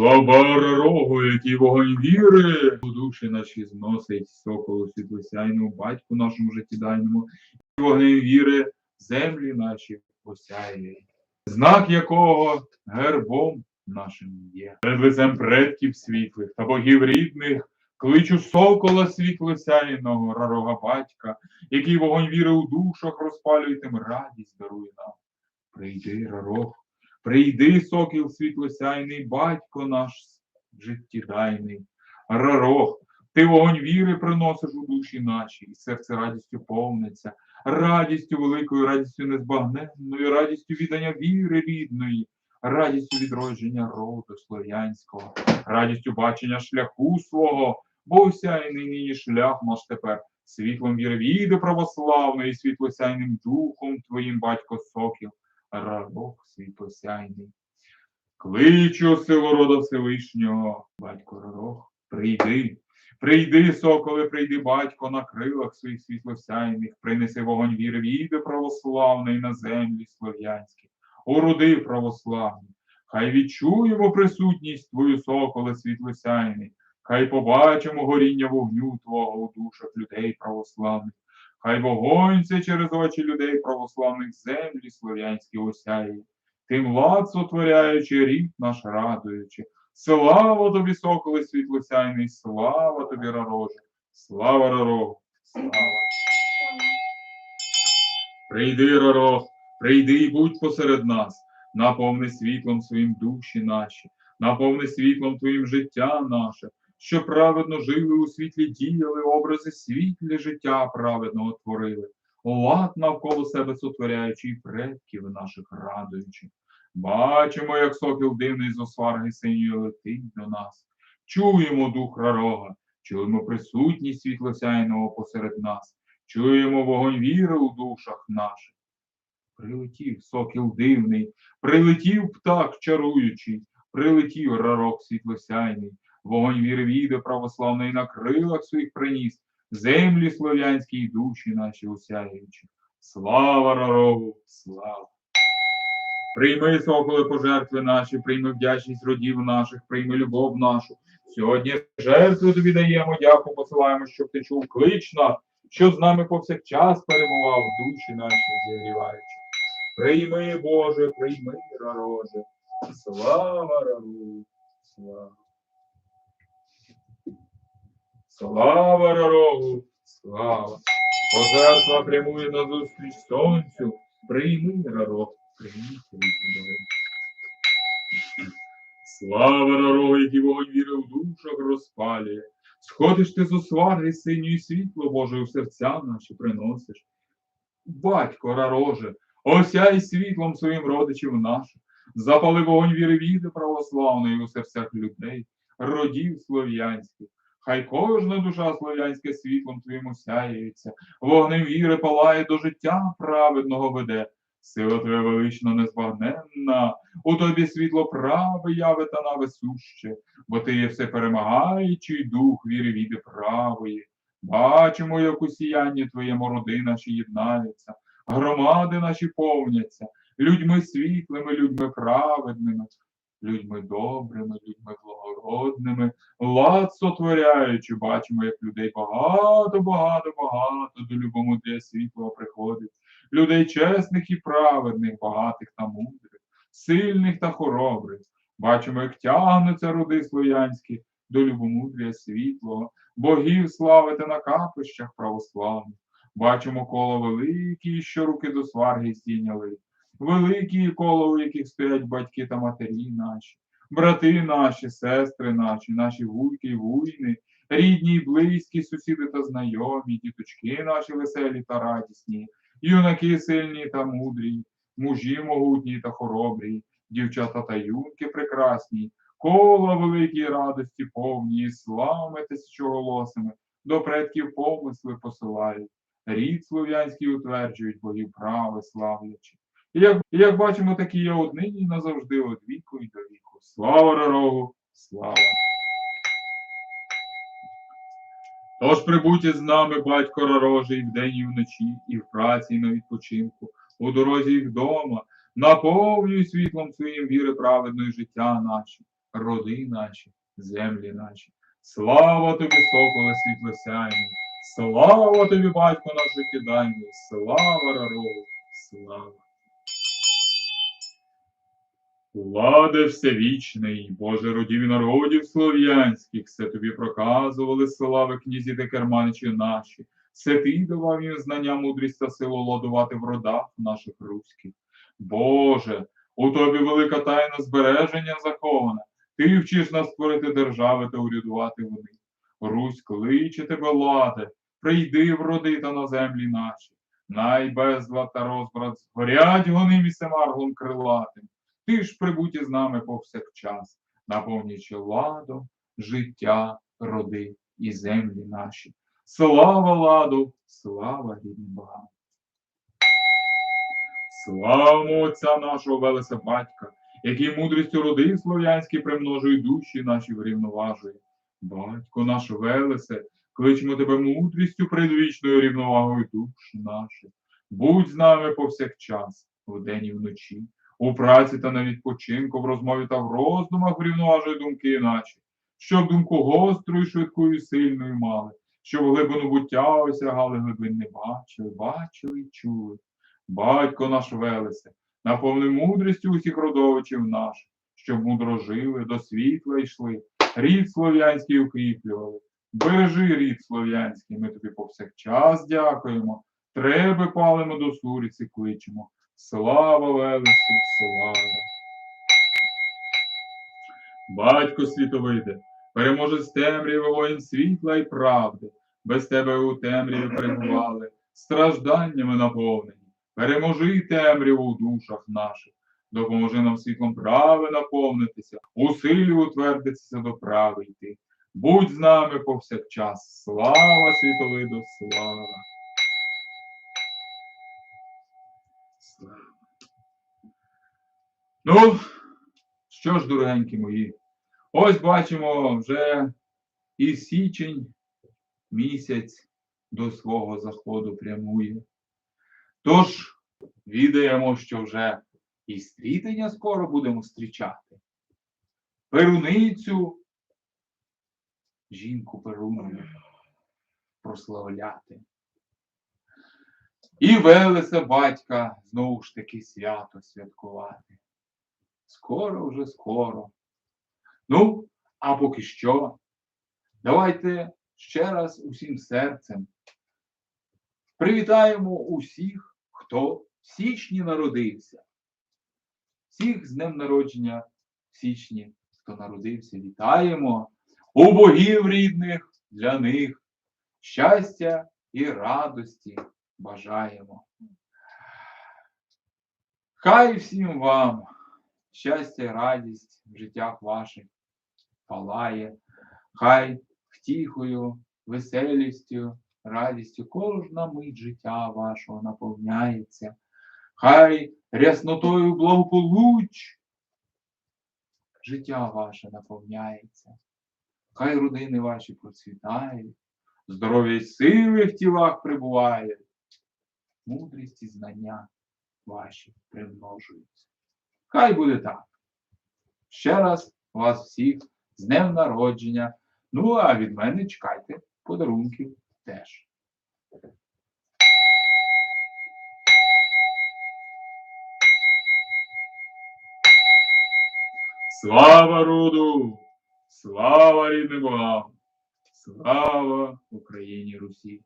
Слава рогу, який вогонь віри, у душі наші зносить соколу світлосяйному, батьку нашому життєдайному, і вогнем віри землі наші осяє. Знак якого гербом нашим є. Перед лицем предків світлих та богів рідних, кличу сокола світлосяйного, рарога батька, який вогонь віри у душах розпалює, тим радість дарує нам. Прийди, рарог, Прийди, сокіл світлосяйний, батько наш життєдайний, рарох, ти вогонь віри приносиш у душі наші, і серце радістю повниться, радістю великою, радістю незбагненною, радістю віддання віри рідної, радістю відродження роду слов'янського, радістю бачення шляху свого, бо осяйний нині шлях наш тепер, світлом віри віди православної, світлосяйним духом твоїм, батько сокіл рабок світлосяйний. Кличу силу рода Всевишнього, батько Ророх, прийди, прийди, соколе, прийди, батько, на крилах своїх світлосяйних, принеси вогонь віри віди православної на землі слов'янські, у руди православні. Хай відчуємо присутність твою, соколе світлосяйний, хай побачимо горіння вогню Твого у душах людей православних. Хай вогонь це через очі людей православних землі слов'янські осяє, тим лад сотворяючи, рід наш радуючи. Слава тобі, соколи світлосяйний, слава тобі, рароже, слава рарогу, слава. Прийди, рарох, прийди і будь посеред нас, наповни світлом своїм душі наші, наповни світлом твоїм життя наше, що праведно жили у світлі діяли, образи світлі життя праведного творили, лад навколо себе сотворяючи і предків наших радуючи. Бачимо, як сокіл дивний з осварги синьої летить до нас. Чуємо дух рарога, чуємо присутність світлосяйного посеред нас, чуємо вогонь віри у душах наших. Прилетів сокіл дивний, прилетів птах чаруючий, прилетів рарок світлосяйний, вогонь віри віде православної на крилах своїх приніс, землі слов'янські й душі наші осяючи. Слава рарогу, слава! Прийми, соколи, пожертви наші, прийми вдячність родів наших, прийми любов нашу. Сьогодні жертву тобі даємо, дяку посилаємо, щоб ти чув клич наш, що з нами повсякчас перебував, душі наші зігріваючи. Прийми, Боже, прийми, рароже. Слава рару, слава. Слава рарогу, слава. Пожертва прямує назустріч сонцю. Прийми, рарог, прийми свої Слава рарогу, який вогонь віри в душах розпалює. Сходиш ти з осваги синьої світло Боже у серця наші приносиш. Батько рароже, осяй світлом своїм родичів наших, запали вогонь віри віди православної у серцях людей, родів слов'янських. Хай кожна душа слов'янська світлом твоїм осяється, вогнем віри палає до життя праведного веде. Сила твоя велична незбагненна, у тобі світло праве яве та навесуще, бо ти є все перемагаючий дух віри віди правої. Бачимо, як у сіянні твоєму роди наші єднаються, громади наші повняться, людьми світлими, людьми праведними, людьми добрими, людьми благородними, лад сотворяючи, бачимо, як людей багато, багато, багато до любомудря світлого приходить, людей чесних і праведних, багатих та мудрих, сильних та хоробрих. Бачимо, як тягнуться роди слов'янські до любомудря світлого, богів славити на капищах православних. Бачимо коло великі, що руки до сварги стійняли, великі коло, у яких стоять батьки та матері наші, брати наші, сестри наші, наші вуйки й вуйни, рідні й близькі, сусіди та знайомі, діточки наші веселі та радісні, юнаки сильні та мудрі, мужі могутні та хоробрі, дівчата та юнки прекрасні, кола великі радості повні, і славами тисячоголосими, до предків помисли посилають, рід слов'янський утверджують богів прави славлячи. І як, як бачимо, такі є однині назавжди від віку і до віку. Слава Ророгу, слава! Тож прибудь із нами, батько Ророжий, вдень і вночі, і в праці, і на відпочинку, у дорозі і вдома, наповнюй світлом своїм віри праведної життя наші. роди наші, землі наші. Слава тобі, соколе світлосяйний, слава тобі, батько наш життєдайний, слава Рарогу, слава. Владе всевічний, Боже родів і народів слов'янських, все тобі проказували слави князі та керманичі наші, все ти давав їм знання, мудрість та силу ладувати в родах наших руських. Боже, у тобі велика тайна збереження захована, ти вчиш нас створити держави та урядувати вони. Русь кличе тебе, ладе, прийди в роди та на землі наші. Най безлад та розбрат згорять гоним і семарглом крилатим. Ти ж прибудь із нами повсякчас, наповнюючи ладом, життя, роди і землі наші. Слава ладу, слава рідним богам. Славимо Отця нашого Велеса Батька, який мудрістю роди слов'янські примножує душі наші врівноважує. Батько наш Велесе, кличемо тебе мудрістю предвічною рівновагою душ наших. Будь з нами повсякчас, вдень і вночі, у праці та на відпочинку, в розмові та в роздумах врівноважуй думки наші, щоб думку гострою, швидкою, сильною мали, щоб глибину буття осягали глибин не бачили, бачили й чули. Батько наш Велесе, наповни мудрістю усіх родовичів наших, щоб мудро жили, до світла йшли, рід слов'янський укріплювали. Бережи рід слов'янський, ми тобі повсякчас дякуємо. Треби палимо до суриці кличемо. Слава Велесу, слава! Батько світовиде, переможе з темряви воїн світла і правди. Без тебе у темряві перебували, стражданнями наповнені. Переможи темряву у душах наших, допоможи нам світлом прави наповнитися, у силі утвердитися до прави йти. Будь з нами повсякчас. Слава світовиду! Слава. Ну, що ж, дорогенькі мої, ось бачимо вже і січень місяць до свого заходу прямує. Тож, відаємо, що вже і стрітення скоро будемо зустрічати. Перуницю, жінку перуну прославляти. І Велеса батька знову ж таки свято святкувати. Скоро вже скоро. Ну, а поки що, давайте ще раз усім серцем привітаємо усіх, хто в січні народився. Всіх з днем народження в січні, хто народився, вітаємо. У богів рідних для них щастя і радості бажаємо. Хай всім вам щастя і радість в життях ваших палає, хай втіхою, веселістю, радістю кожна мить життя вашого наповняється, хай ряснотою благополуч життя ваше наповняється, хай родини ваші процвітають, здоров'я й сили в тілах прибуває, мудрість і знання ваші примножуються. Хай буде так. Ще раз вас всіх з днем народження. Ну, а від мене чекайте подарунків теж. Слава роду! Слава рідним богам! Слава Україні Русі!